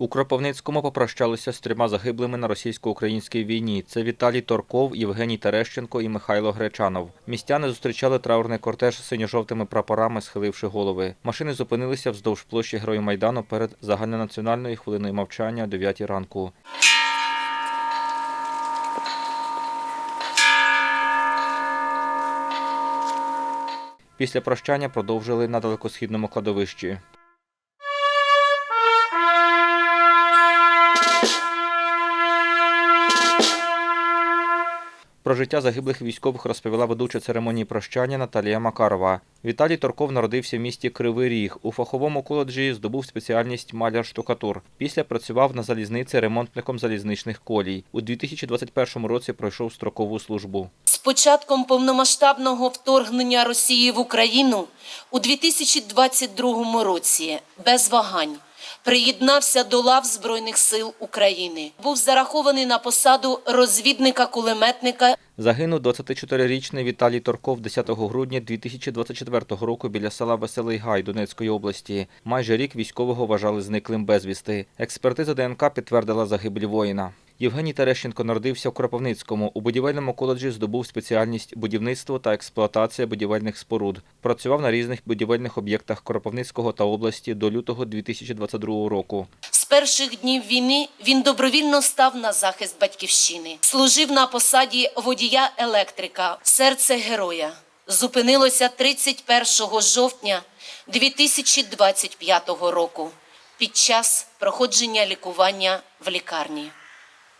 У Кропивницькому попрощалися з трьома загиблими на російсько-українській війні. Це Віталій Торков, Євгеній Терещенко і Михайло Гречанов. Містяни зустрічали траурний кортеж з синьо-жовтими прапорами, схиливши голови. Машини зупинилися вздовж площі Герою Майдану перед загальнонаціональною хвилиною мовчання о 9 ранку. Після прощання продовжили на далекосхідному кладовищі. Про життя загиблих військових розповіла ведуча церемонії прощання Наталія Макарова. Віталій Торков народився в місті Кривий Ріг. У фаховому коледжі здобув спеціальність маляр-штукатур. Після працював на залізниці ремонтником залізничних колій. У 2021 році пройшов строкову службу. З початком повномасштабного вторгнення Росії в Україну у 2022 році без вагань приєднався до лав Збройних сил України. Був зарахований на посаду розвідника-кулеметника Загинув 24-річний Віталій Торков 10 грудня 2024 року біля села Веселий Гай Донецької області. Майже рік військового вважали зниклим безвісти. Експертиза ДНК підтвердила загибель воїна. Євгеній Терещенко народився в Кропивницькому. У будівельному коледжі здобув спеціальність будівництво та експлуатація будівельних споруд. Працював на різних будівельних об'єктах Кропивницького та області до лютого 2022 року. З перших днів війни він добровільно став на захист батьківщини. Служив на посаді водія-електрика, серце героя. Зупинилося 31 жовтня 2025 року під час проходження лікування в лікарні.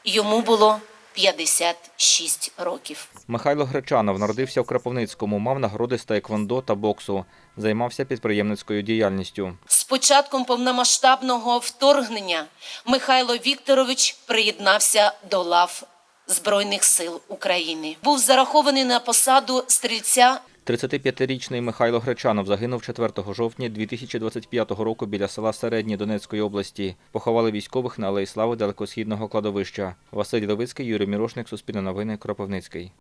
Йому було 56 років. Михайло Гречанов народився в Кропивницькому, мав нагороди з таеквондо та боксу. Займався підприємницькою діяльністю. З початком повномасштабного вторгнення Михайло Вікторович приєднався до лав Збройних сил України. Був зарахований на посаду стрільця 35-річний Михайло Гречанов загинув 4 жовтня 2025 року біля села Середні Донецької області. Поховали військових на Алеї Слави далекосхідного кладовища. Василь Левицький, Юрій Мірошник, Суспільне новини, Кропивницький.